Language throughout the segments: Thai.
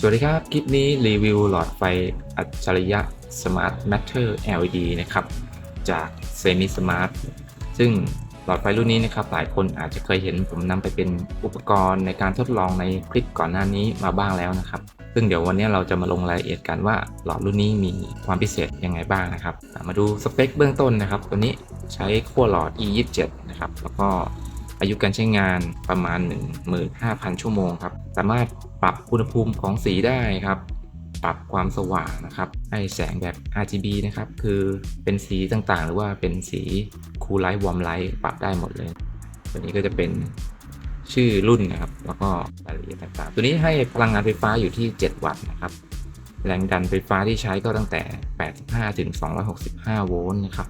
สวัสดีครับ คลิปนี้รีวิวหลอดไฟอัจฉริยะ Smart Matter LED นะครับ จาก Semi Smart ซึ่งหลอดไฟรุ่นนี้นะครับ หลายคนอาจจะเคยเห็นผมนำไปเป็นอุปกรณ์ในการทดลองในคลิปก่อนหน้านี้มาบ้างแล้วนะครับ ซึ่งเดี๋ยววันนี้เราจะมาลงรายละเอียดกันว่าหลอดรุ่นนี้มีความพิเศษยังไงบ้างนะครับ มาดูสเปคเบื้องต้นนะครับ ตัวนี้ใช้ขั้วหลอด E27 นะครับ แล้วก็ อายุการใช้งานประมาณ 15,000 ชั่วโมงครับ สามารถปรับอุณหภูมิของสีได้ครับ ปรับความสว่างนะครับให้แสงแบบ RGB นะครับ คือเป็นสีต่างๆ หรือว่าเป็นสีคูลไลท์วอร์มไลท์ปรับได้หมดเลย ตัวนี้ก็จะเป็นชื่อรุ่นนะครับ แล้วก็รายละเอียดต่างๆ ตัวนี้ให้พลังงานไฟฟ้าอยู่ที่ 7 วัตต์นะครับ แรงดันไฟฟ้าที่ใช้ก็ตั้งแต่ 85 ถึง 265 โวลต์นะครับ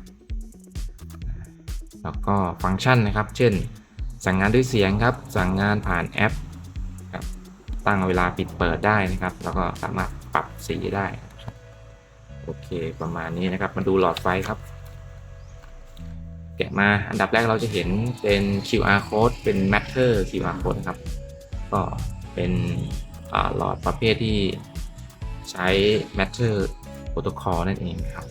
แล้วก็ฟังก์ชันนะครับ เช่น สั่งงานด้วยเสียงครับ สั่งงานผ่านแอปครับตั้งเวลาปิดเปิดได้นะครับ แล้วก็สามารถปรับสีได้ โอเคประมาณนี้นะครับ มาดูหลอดไฟครับ แกะมาอันดับแรกเราจะเห็นเป็น QR code เป็น Matter QR code นะครับ ก็เป็นหลอดประเภทที่ใช้ Matter Protocol นั่นเองครับ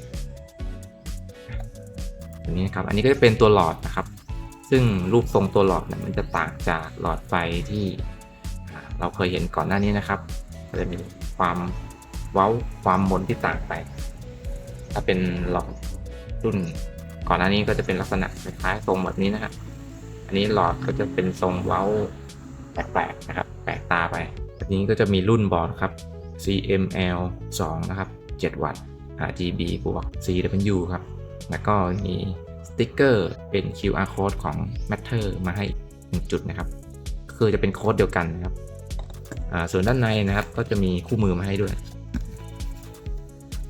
อันนี้นะครับ อันนี้ก็จะเป็นตัวหลอดนะครับ ซึ่งรูปทรงตัวหลอดเนี่ยมันจะต่างจากหลอดไฟที่เราเคยเห็นก่อนหน้านี้นะครับก็จะมีความเว้าความมนที่ต่างไป ถ้าเป็นหลอดรุ่นก่อนหน้านี้ก็จะเป็นลักษณะคล้ายๆทรงแบบนี้นะครับอันนี้หลอดก็จะเป็นทรงเว้าแปลกๆนะครับ แปลกตาไปอันนี้ก็จะมีรุ่นบอร์ดครับ CML 2 นะครับ 7 วัตต์ RGB บวก CW ครับ แล้วก็มี ติ๊กเกอร์เป็น QR code ของ Matter มาให้หนึ่งจุดนะครับ คือจะเป็นโค้ดเดียวกันนะครับ ส่วนด้านในนะครับก็จะมีคู่มือมาให้ด้วย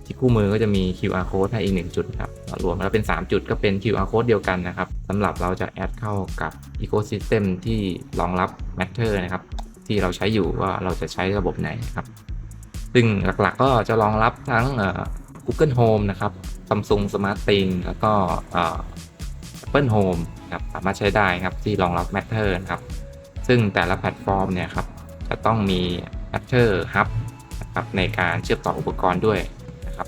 ที่คู่มือก็จะมี QR code ให้อีกหนึ่งจุดครับ รวมแล้วเป็น 3 จุดก็เป็น QR code เดียวกันนะครับสำหรับเราจะแอดเข้ากับ Ecosystem ที่รองรับ Matter นะครับ ที่เราใช้อยู่ว่าเราจะใช้ระบบไหนนะครับ ซึ่งหลักๆก็จะรองรับทั้ง Google Home นะครับ Samsung Smart Thing แล้วก็เอ่อ Apple Home นะครับสามารถใช้ได้ครับที่รองรับ Matter นะครับ ซึ่งแต่ละแพลตฟอร์มเนี่ยครับจะต้องมี Matter Hub นะครับในการเชื่อมต่ออุปกรณ์ด้วยนะครับ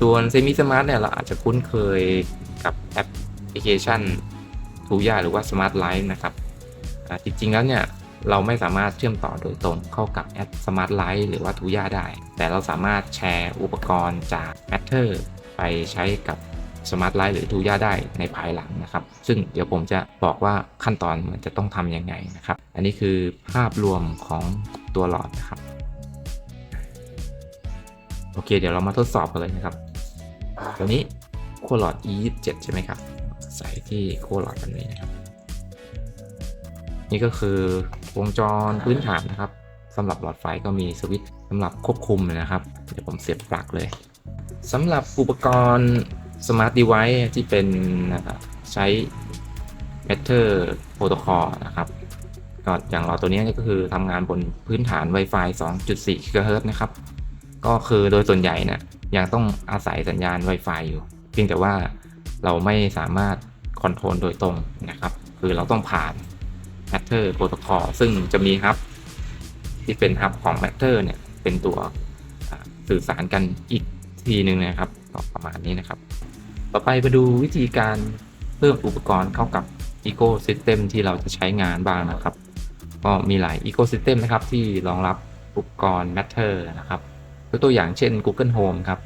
ส่วน Semi Smart เนี่ยเราอาจจะคุ้นเคยกับแอปพลิเคชัน t u y a หรือว่า Smart Life นะครับอ่าจริงๆแล้วเนี่ยเราไม่สามารถเชื่อมต่อโดยตรงเข้ากับแอป Smart Light หรือว่า t u y a ได้ แต่เราสามารถแชร์อุปกรณ์จาก Matter ไปใช้กับ Smart Light หรือ t u y a ได้ในภายหลังนะครับ ซึ่งเดี๋ยวผมจะบอกว่าขั้นตอนมันจะต้องทำยังไงนะครับ อันนี้คือภาพรวมของตัวหลอดนะครับ โอเค เดี๋ยวเรามาทดสอบกันเลยนะครับ ตัวนี้ขั้วหลอด E27 ใช่ไหมครับ ใส่ที่ขั้วหลอดแบบนี้นะครับ นี่ก็คือวงจรพื้นฐานนะครับสำหรับหลอดไฟก็มีสวิตช์สำหรับควบคุมนะครับ เดี๋ยวผมเสียบปลั๊กเลย สำหรับอุปกรณ์ Smart Device ที่เป็นใช้ Matter Protocol นะครับก็อย่างเราตัวนี้ก็คือทำงานบนพื้นฐาน Wi-Fi 2.4 GHz นะครับ ก็คือโดยส่วนใหญ่นะี่ยยังต้องอาศัยสัญญาณ Wi-Fi อยู่ เพียงแต่ว่าเราไม่สามารถคอนโทรลโดยตรงนะครับ คือเราต้องผ่าน Matter Protocol ซึ่งจะมีฮับที่เป็นฮับของ Matter เนี่ยเป็นตัวสื่อสารกันอีก ทีหนึ่งนะครับก็ประมาณนี้นะครับ ต่อไปมาดูวิธีการเพิ่มอุปกรณ์เข้ากับ Ecosystem ที่เราจะใช้งานบ้างนะครับ ก็มีหลาย Ecosystem นะครับที่รองรับอุปกรณ์ Matter นะครับยกตัวอย่างเช่น Google Home ครับ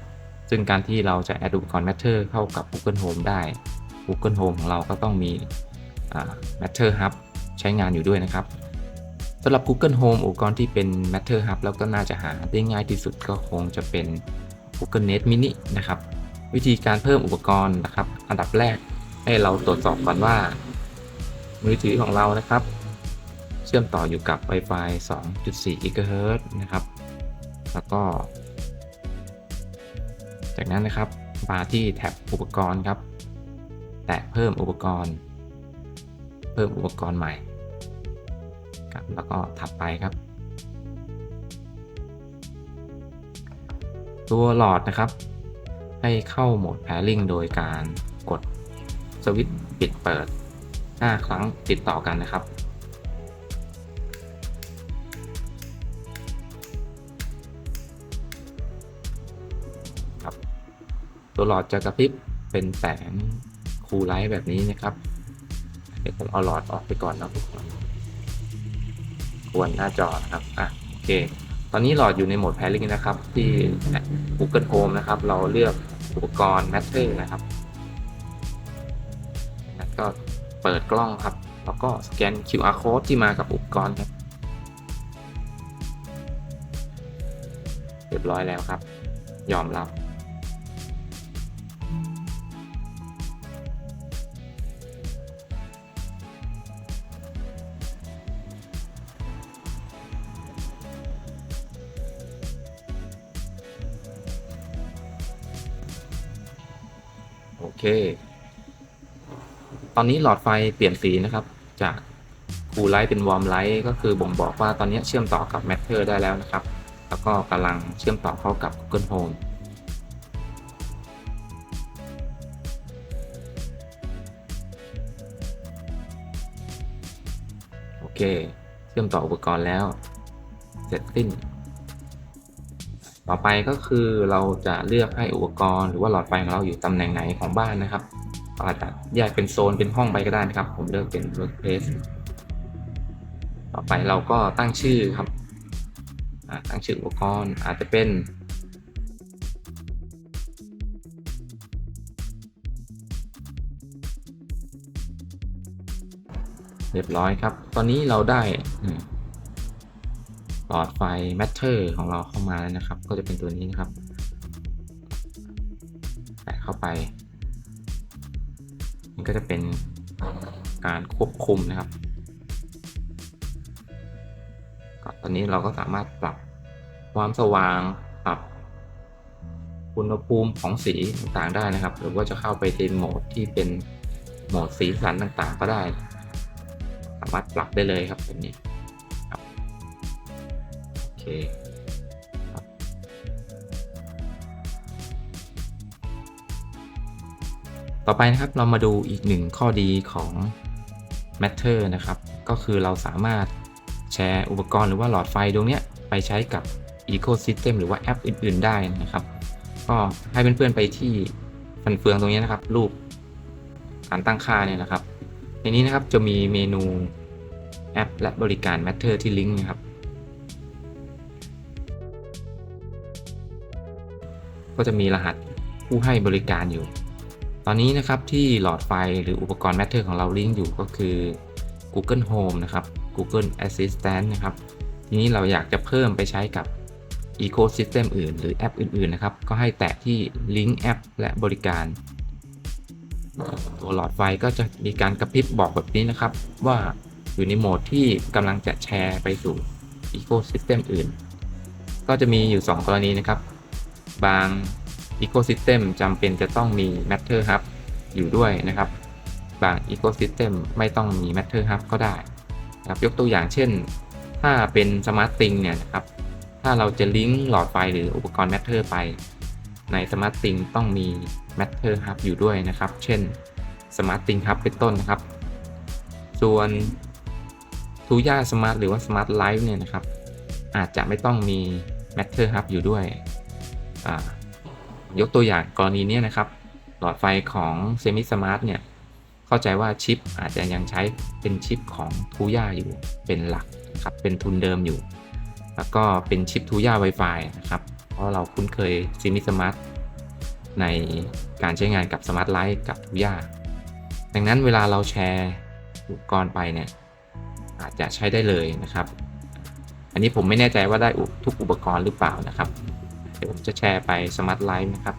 ซึ่งการที่เราจะแอดอุปกรณ์ Matter เข้ากับ Google Home ได้ Google Home ของเราก็ต้องมี Matter Hub ใช้งานอยู่ด้วยนะครับสำหรับ Google Home อุปกรณ์ที่เป็น Matter Hub แล้วก็น่าจะหาได้ง่ายที่สุดก็คงจะเป็น Google Nest Mini นะครับ วิธีการเพิ่มอุปกรณ์นะครับ อันดับแรกให้เราตรวจสอบก่อนว่า มือถือของเรานะครับ เชื่อมต่ออยู่กับ Wi-Fi 2.4 GHz นะครับ แล้วก็ จากนั้นนะครับมาที่แท็บอุปกรณ์ครับ แตะเพิ่มอุปกรณ์ เพิ่มอุปกรณ์ใหม่ครับแล้วก็ถัดไปครับ ตัวหลอดนะครับ ให้เข้าโหมด pairing โดยการกดสวิตช์ปิดเปิด 5 ครั้งติดต่อกันนะครับ ตัวหลอดจะกระพริบเป็นแสงคูลไลท์แบบนี้นะครับ เดี๋ยวผมเอาหลอดออกไปก่อนนะทุกคนควรหน้าจอนะครับ อะ โอเค ตอนนี้หลอดอยู่ในโหมด pairing นะครับ ที่ Google Home นะครับ เราเลือกอุปกรณ์ Matter นะครับแล้วก็เปิดกล้องครับ แล้วก็สแกน QR code ที่มากับอุปกรณ์ครับเรียบร้อยแล้วครับ ยอมรับ เค ตอนนี้หลอดไฟเปลี่ยนสีนะครับ จากคูลไลท์เป็นวอร์มไลท์ก็คือบ่งบอกว่าตอนนี้เชื่อมต่อกับ Matter ได้แล้วนะครับ แล้วก็กำลังเชื่อมต่อเข้ากับ Google Home โอเค เชื่อมต่ออุปกรณ์แล้ว เสร็จสิ้น ต่อไปก็คือเราจะเลือกให้อุปกรณ์หรือว่าหลอดไฟของเราอยู่ตำแหน่งไหนของบ้านนะครับอาจจะแยกเป็นโซนเป็นห้องไปก็ได้นะครับ ผมเลือกเป็น workplace ต่อไปเราก็ตั้งชื่อครับตั้งชื่ออุปกรณ์อาจจะเป็นเรียบร้อยครับ ตอนนี้เราได้หลอดไฟ Matter ของเราเข้ามาแล้วนะครับ ก็จะเป็นตัวนี้นะครับแตะเข้าไป มันก็จะเป็นการควบคุมนะครับก็ตอนนี้เราก็สามารถปรับความสว่างปรับอุณหภูมิของสีต่างๆได้นะครับ หรือว่าจะเข้าไปในโหมดที่เป็นโหมดสีสันต่างๆ ก็ได้ สามารถปรับได้เลยครับแบบนี้ครับโอเค ต่อไปนะครับเรามาดูอีกหนึ่งข้อดีของ Matter นะครับ ก็คือเราสามารถแชร์อุปกรณ์หรือว่าหลอดไฟดวงนี้ไปใช้กับ Ecosystem หรือว่าแอปอื่น ๆ ได้นะครับ ก็ให้เพื่อนๆไปที่ฟันเฟืองตรงนี้นะครับ รูปการตั้งค่าเนี่ยนะครับ ในนี้นะครับจะมีเมนูแอปและบริการ Matter ที่ลิงก์นะครับก็จะมีรหัสผู้ให้บริการอยู่ อนนี้นะครับที่หลอดไฟหรืออุปกรณ์ Matter ของเราลิงก์อยู่ก็คือ Google Home นะครับ Google Assistant นะครับ ทีนี้เราอยากจะเพิ่มไปใช้กับ Ecosystem อื่น หรือแอปอื่น ๆ นะครับ ก็ให้แตะที่ลิงก์แอปและบริการ ตัวหลอดไฟก็จะมีการกระพริบบอกแบบนี้นะครับ ว่าอยู่ในโหมดที่กำลังจะแชร์ไปสู่ Ecosystem อื่น ก็จะมีอยู่ 2 กรณีนะครับ บาง Ecosystem จำเป็นจะต้องมี Matter Hub อยู่ด้วยนะครับ บาง Ecosystem ไม่ต้องมี Matter Hub ก็ได้นะครับยกตัวอย่างเช่น ถ้าเป็น Smart Thing เนี่ยนะครับ ถ้าเราจะลิงก์หลอดไฟหรืออุปกรณ์ Matter ไป ใน Smart Thing ต้องมี Matter Hub อยู่ด้วยนะครับ เช่น Smart Thing Hub เป็นต้นนะครับ ส่วน t ูย่า Smart หรือว่า Smart Life เนี่ยนะครับ อาจจะไม่ต้องมี Matter Hub อยู่ด้วยอ่า ยกตัวอย่างกรณีนี้นะครับ หลอดไฟของ Semi Smart เนี่ย เข้าใจว่าชิปอาจจะยังใช้เป็นชิปของทูย่าอยู่เป็นหลักครับเป็นทุนเดิมอยู่ แล้วก็เป็นชิปทูย่า Wi-Fi นะครับ เพราะเราคุ้นเคย Semi Smart ในการใช้งานกับ Smart Light กับทูย่าดังนั้นเวลาเราแชร์อุปกรณ์ไปเนี่ยอาจจะใช้ได้เลยนะครับ อันนี้ผมไม่แน่ใจว่าได้ทุกอุปกรณ์หรือเปล่านะครับ เดี๋ยวผมจะแชร์ไปสมาร์ทไลฟ์นะครับ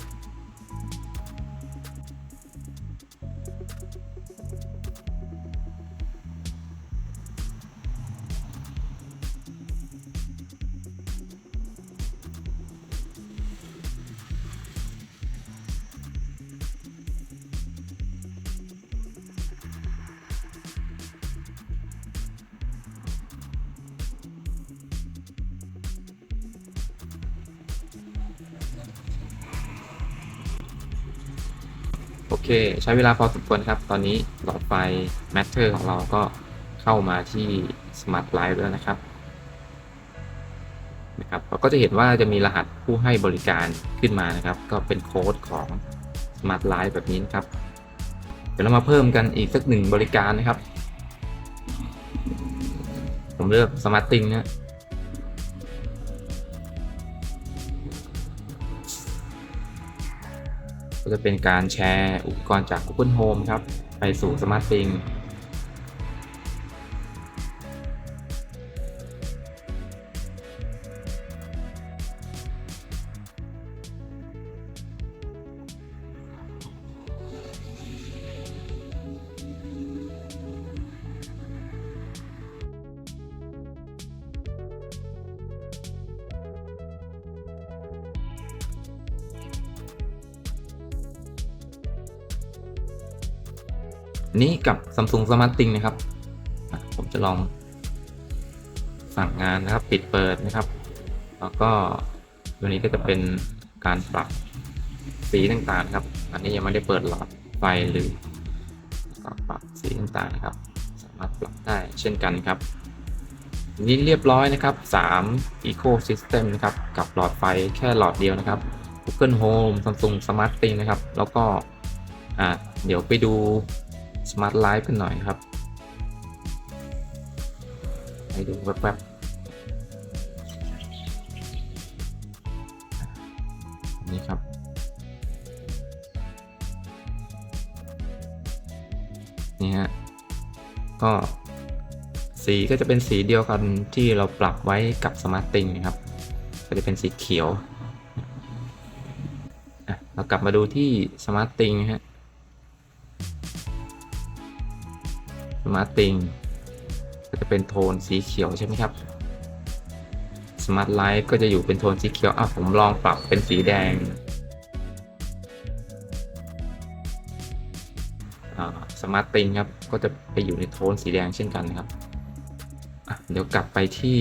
เค ใช้เวลาพอสมควรครับ ตอนนี้หลอดไฟ Matter ของเราก็เข้ามาที่ Smart Life แล้วนะครับนะครับเราก็จะเห็นว่าจะมีรหัสผู้ให้บริการขึ้นมานะครับ ก็เป็นโค้ดของ Smart Life แบบนี้นะครับ เดี๋ยวเรามาเพิ่มกันอีกสักหนึ่งบริการนะครับ ผมเลือก Smart t h i n g นะ จะเป็นการแชร์อุปกรณ์จาก Google Home ครับ ไปสู่ SmartThings นี้กับ Samsung Smart t h i n g นะครับ ผมจะลองสั่งงานนะครับ ปิดเปิดนะครับ แล้วก็ตัวนี้ก็จะเป็นการปรับสีต่างๆครับ อันนี้ยังไม่ได้เปิดหลอดไฟหรือปรับสีต่างๆนะครับ สามารถปรับได้เช่นกันครับนี้เรียบร้อยนะครับ 3 Ecosystem นะครับ กับหลอดไฟแค่หลอดเดียวนะครับ Google Home Samsung Smart t h i n g นะครับ แล้วก็อะเดี๋ยวไปดู Smart Life กันหน่อยครับให้ดูแวบๆนี่ครับนี่ฮะ ก็สีก็จะเป็นสีเดียวกันที่เราปรับไว้กับ Smart t h i n g นะครับ ก็จะเป็นสีเขียว เรากลับมาดูที่ Smart t h i n g นะฮะ มาร์ตติงก็จะเป็นโทนสีเขียวใช่ไหมครับสมาร์ทไลท์ก็จะอยู่เป็นโทนสีเขียวอะผมลองปรับเป็นสีแดงสมาร์ตติงครับ ก็จะไปอยู่ในโทนสีแดงเช่นกันนะครับเดี๋ยวกลับไปที่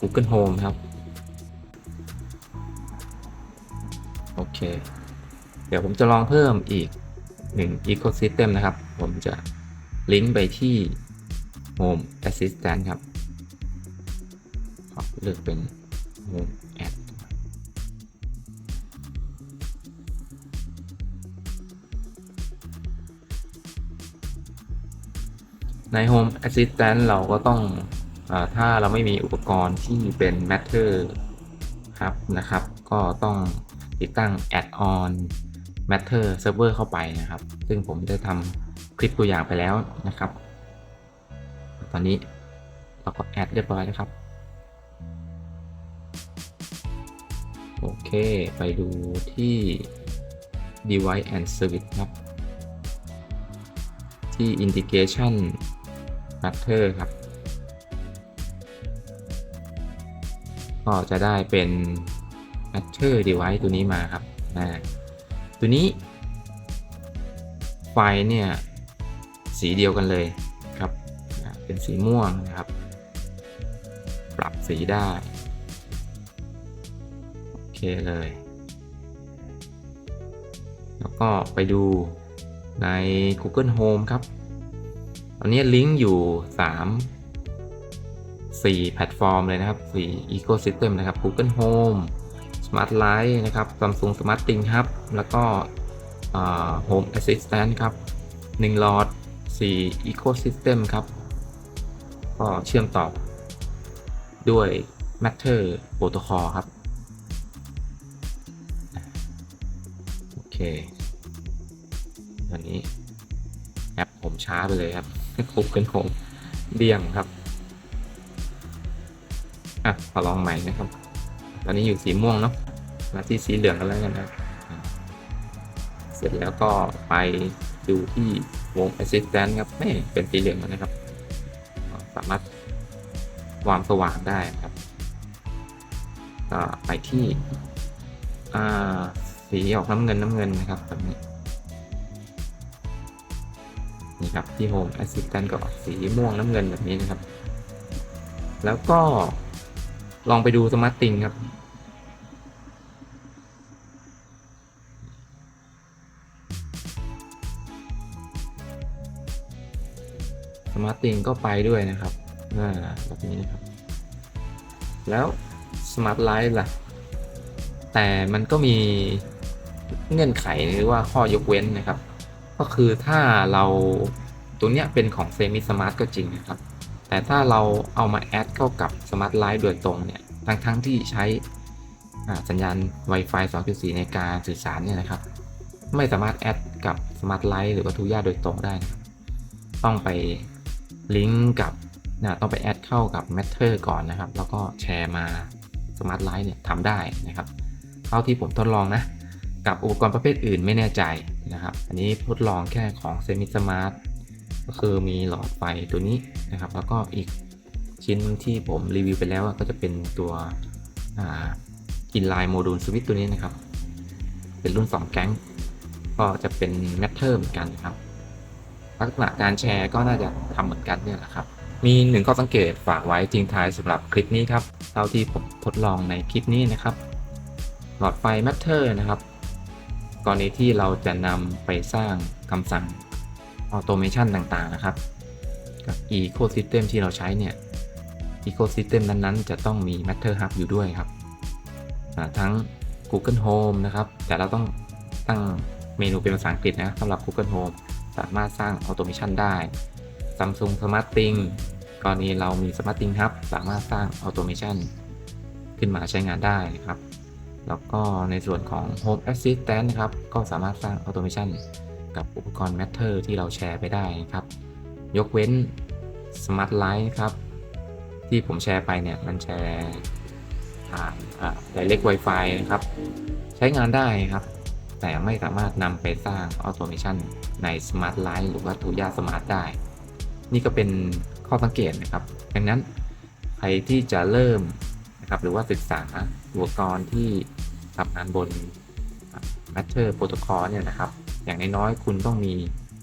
Google Home ครับ โอเค เดี๋ยวผมจะลองเพิ่มอีกหนึ่ง Ecosystem นะครับ ผมจะ ลิงก์ไปที่ Home Assistant ครับขอเลือกเป็น Home Add ใน Home Assistant เราก็ต้องอถ้าเราไม่มีอุปกรณ์ที่เป็น Matter ครับนะครับ ก็ต้องติดตั้ง Add-on Matter Server เข้าไปนะครับ ซึ่งผมได้ทำ คลิปตัวอย่างไปแล้วนะครับ ตอนนี้เราก็แอดเรียบร้อยแล้วครับ โอเค ไปดูที่ device and service ครับ ที่ integration matter ครับ ก็จะได้เป็น matter device ตัวนี้มาครับนะตัวนี้ไฟเนี่ย สีเดียวกันเลยครับ เป็นสีม่วงนะครับ ปรับสีได้ โอเคเลย แล้วก็ไปดูใน Google Home ครับ ตอนนี้ลิงก์อยู่ 3 4 แพลตฟอร์มเลยนะครับ 4 Ecosystem นะครับ Google Home Smart Light นะครับ Samsung Smart Thing Hub แล้วก็ Home Assistant ครับ 1 หลอด 4 Ecosystem ครับ ก็เชื่อมต่อด้วย Matter Protocol ครับ โอเควันนี้แอปผมช้าไปเลยครับคุกกันผมเดี่ยงครับ อะ ขอลองใหม่นะครับ ตอนนี้อยู่สีม่วงเนาะ มาที่สีเหลืองกันแล้วกันนะ เสร็จแล้วก็ไปดูที่ วง Assistant ครับไม่เป็นสีเหลืองนะครับ สามารถความสว่างได้ครับก็ไปที่สีออกน้ำเงินน้ำเงินนะครับแบบนี้นี่ครับที่ Home Assistant ก็ออกสีม่วงน้ำเงินแบบนี้นะครับ แล้วก็ลองไปดู Smart t h i n g ครับ Smart t h i n g ก็ไปด้วยนะครับอ่าแบบนี้นะครับ แล้ว Smart Light ล่ะ แต่มันก็มีเงื่อนไขหรือว่าข้อยกเว้นนะครับ ก็คือถ้าเราตัวเนี้ยเป็นของเซมิสมาร์ทก็จริงนะครับ แต่ถ้าเราเอามาแอดเข้ากับสมาร์ทไลท์โดยตรงเนี่ย ทั้งทั้งที่ใช้สัญญาณ Wi-Fi 2.4 ในการสื่อสารเนี่ยนะครับ ไม่สามารถแอดกับสมาร์ทไลท์หรือว่าทูย่าโดยตรงได้นะต้องไป ลิงก์กับนะต้องไปแอดเข้ากับ Matter ก่อนนะครับ แล้วก็แชร์มาสมาร์ทไลท์เนี่ยทำได้นะครับ เท่าที่ผมทดลองนะ กับอุปกรณ์ประเภทอื่นไม่แน่ใจนะครับ อันนี้ทดลองแค่ของเซมิสมาร์ทก็คือมีหลอดไฟตัวนี้นะครับ แล้วก็อีกชิ้นที่ผมรีวิวไปแล้วก็จะเป็นตัวอินไลน์โมดูลสวิตตัวนี้นะครับ เป็นรุ่น 2 แก๊งก็จะเป็นแมทเทอร์เหมือนกันนะครับ ลักษณะการแชร์ก็น่าจะทำเหมือนกันเนี่ยแหละครับ มีหนึ่งข้อสังเกตฝากไว้ทิ้งท้ายสำหรับคลิปนี้ครับเท่าที่ผมทดลองในคลิปนี้นะครับ หลอดไฟ Matter นะครับ กรณีที่เราจะนำไปสร้างคำสั่งออโตเมชันต่างๆนะครับ กับ Ecosystem ที่เราใช้เนี่ย Ecosystem นั้นๆ จะต้องมี Matter Hub อยู่ด้วยครับ ทั้ง Google Home นะครับ แต่เราต้องตั้งเมนูเป็นภาษาอังกฤษนะสำหรับ Google Home สามารถสร้างออโตเมชันได้ Samsung Smart Thing กรณีเรามี Smart Thing Hub สามารถสร้างออโตเมชันขึ้นมาใช้งานได้นะครับ แล้วก็ในส่วนของ Home Assistant นะครับ ก็สามารถสร้าง Automation กับอุปกรณ์ Matter ที่เราแชร์ไปได้นะครับ ยกเว้น Smart Light ครับ ที่ผมแชร์ไปเนี่ย มันแชร์ผ่านอ่า Direct Wi-Fi นะครับ ใช้งานได้ครับ แต่ไม่สามารถนำไปสร้าง Automation ใน Smart Light หรือว่า Tuya Smart ได้ นี่ก็เป็นข้อสังเกตนะครับ ดังนั้นใครที่จะเริ่มนะครับหรือว่าศึกษาอุปกรณ์ที่ทำงานบน Matter Protocol เนี่ยนะครับ อย่างน้อยๆ คุณต้องมี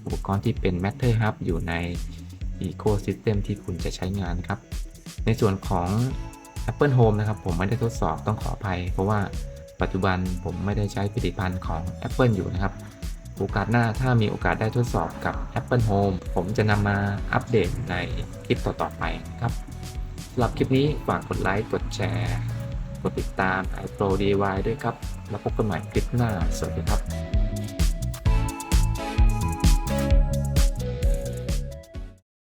อุปกรณ์ที่เป็น Matter Hub อยู่ใน Ecosystem ที่คุณจะใช้งานนครับ ในส่วนของ Apple Home นะครับ ผมไม่ได้ทดสอบต้องขออภัย เพราะว่า ปัจจุบันผมไม่ได้ใช้ผลิตภัณฑ์ของ Apple อยู่นะครับ โอกาสหน้าถ้ามีโอกาสได้ทดสอบกับ Apple Home ผมจะนำมาอัปเดตในคลิปต่อๆไปครับสำหรับคลิปนี้ฝากกดไลค์กดแชร์ กดติดตาม iPro DIY ด้วยครับ แล้วพบกันใหม่คลิปหน้า สวัสดีครับ